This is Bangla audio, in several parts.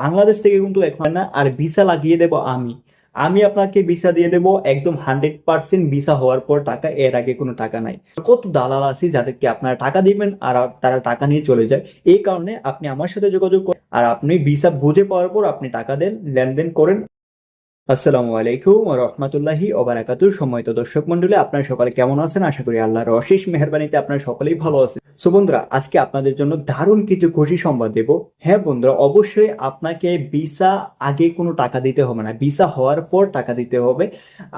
বাংলাদেশ থেকে কিন্তু এখন না, আর ভিসা লাগিয়ে দেব আমি। আমি আপনাকে ভিসা দিয়ে দেব, একদম হান্ড্রেড পার্সেন্ট ভিসা হওয়ার পর টাকা, এর আগে কোনো টাকা নাই। কত দালাল আছে যাদেরকে আপনারা টাকা দিবেন, আর তারা টাকা নিয়ে চলে যায়। এই কারণে আপনি আমার সাথে যোগাযোগ করেন আর আপনি ভিসা বুঝে পাওয়ার পর আপনি টাকা দেন, লেনদেন করেন। আসসালামু আলাইকুম রহমতুল্লাহি ওবারাকাতুর সময়ত দর্শক মন্ডলী আপনারা সকালে কেমন আছেন? আশা করি আল্লাহর অশেষ মেহরবানিতে আপনারা সকলেই ভালো আছেন। সো বন্ধুরা, আজকে আপনাদের জন্য দারুণ কিছু খুশি সংবাদ দেব। হ্যাঁ বন্ধুরা, অবশ্যই আপনাকে ভিসা আগে কোনো টাকা দিতে হবে না। ভিসা হওয়ার পর টাকা দিতে হবে।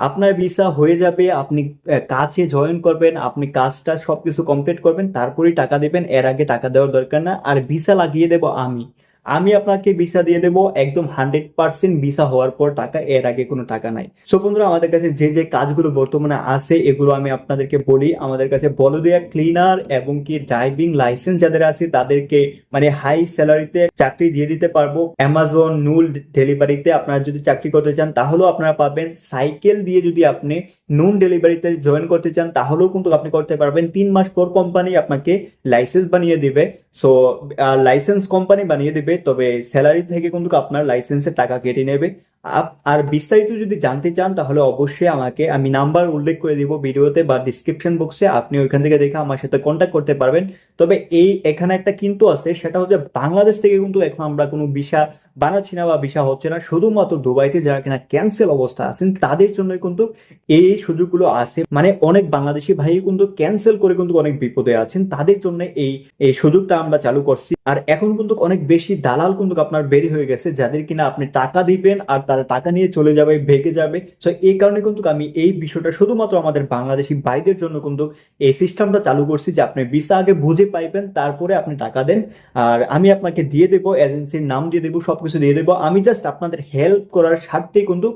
আপনার ভিসা হয়ে যাবে, আপনি কাছে কাজে জয়েন করবেন, আপনি কাজটা সবকিছু কমপ্লিট করবেন, তারপরেই টাকা দেবেন। এর আগে টাকা দেওয়ার দরকার না। আর ভিসা লাগিয়ে দেব আমি। আমি আপনাকে ভিসা দিয়ে দেব, একদম হান্ড্রেড পার্সেন্ট ভিসা হওয়ার পর টাকা, এর আগে কোনো টাকা নাই। সো বন্ধুরা, আমাদের কাছে যে যে কাজগুলো বর্তমানে আছে, এগুলো আমি আপনাদেরকে বলি। আমাদের কাছে বলদিয়া ক্লিনার এবং কি ড্রাইভিং লাইসেন্স যাদের আছে, তাদেরকে মানে হাই স্যালারিতে চাকরি দিয়ে দিতে পারব। অ্যামাজন নুল ডেলিভারিতে আপনারা যদি চাকরি করতে চান, তাহলেও আপনারা পাবেন। সাইকেল দিয়ে যদি আপনি নুন ডেলিভারিতে জয়েন করতে চান, তাহলেও কিন্তু আপনি করতে পারবেন। তিন মাস পর কোম্পানি আপনাকে লাইসেন্স বানিয়ে দিবে। সো লাইসেন্স কোম্পানি বানিয়ে দিবে। তবে স্যালারি থেকে কিন্তু আপনার লাইসেন্সের টাকা কেটে নেবে। আর বিস্তারিত যদি জানতে চান, তাহলে অবশ্যই আমাকে, আমি নাম্বার উল্লেখ করে দিব ভিডিওতে বা ডিসক্রিপশন বক্সে আপনি ওইখান থেকে দেখে আমার সাথে কন্ট্যাক্ট করতে পারবেন। তবে এই, এখানে একটা কিন্তু আছে, সেটা হচ্ছে বাংলাদেশ থেকে কিন্তু এখন আমরা কোনো ভিসা বানাচ্ছি না বা ভিসা হচ্ছে না। শুধুমাত্র দুবাইতে যারা কিনা ক্যান্সেল অবস্থা আছেন, তাদের জন্য কিন্তু এই সুযোগগুলো আছে। মানে অনেক বাংলাদেশি ভাই কিন্তু ক্যান্সেল করে কিন্তু অনেক বিপদে আছেন। তাদের জন্য এই এই সুযোগটা আমরা চালু করছি। আর এখন কিন্তু অনেক বেশি দালাল কিন্তু আপনার বেরি হয়ে গেছে, যাদের কিনা আপনি টাকা দিবেন আর তারা টাকা নিয়ে চলে যাবে, ভেগে যাবে। তো এই কারণে কিন্তু আমি এই বিষয়টা শুধুমাত্র আমাদের বাংলাদেশি ভাইদের জন্য কিন্তু এই সিস্টেমটা চালু করছি যে আপনি ভিসা আগে বুঝে পাইবেন, তারপরে আপনি টাকা দেন। আর আমি আপনাকে দিয়ে দেব এজেন্সির নাম দিয়ে দেবো সব কিছু দিয়ে দেবো। আমি জাস্ট আপনাদের হেল্প করার স্বার্থেই কিন্তু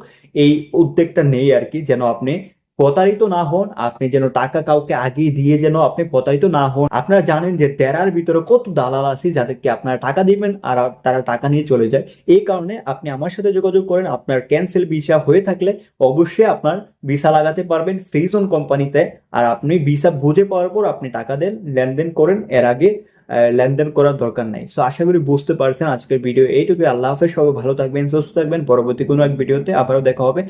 এই উদ্যোগটা নেই আর কি, যেন আপনি প্রতারিত না হন, আপনি যেন টাকা কাউকে আগে দিয়ে যেন আপনি প্রতারিত না হন। আপনারা জানেন যে তেরার ভিতরে কত দালাল আছে যাদেরকে আপনারা টাকা দিবেন আর তারা টাকা নিয়ে চলে যায়। এই কারণে আপনি আমার সাথে যোগাযোগ করেন, আপনার ক্যান্সেল ভিসা হয়ে থাকলে অবশ্যই আপনার ভিসা লাগাতে পারবেন ফ্রিজন কোম্পানিতে আর আপনি ভিসা বুঝে পাওয়ার পর আপনি টাকা দেন, লেনদেন করেন, এর আগে লেনদেন করার দরকার নাই। সো আশা করি বুঝতে পারছেন আজকের ভিডিও এইটুকু আল্লাহ হাফেজ, সবাই ভালো থাকবেন, সুস্থ থাকবেন। পরবর্তী কোনো এক ভিডিওতে আবারও দেখা হবে।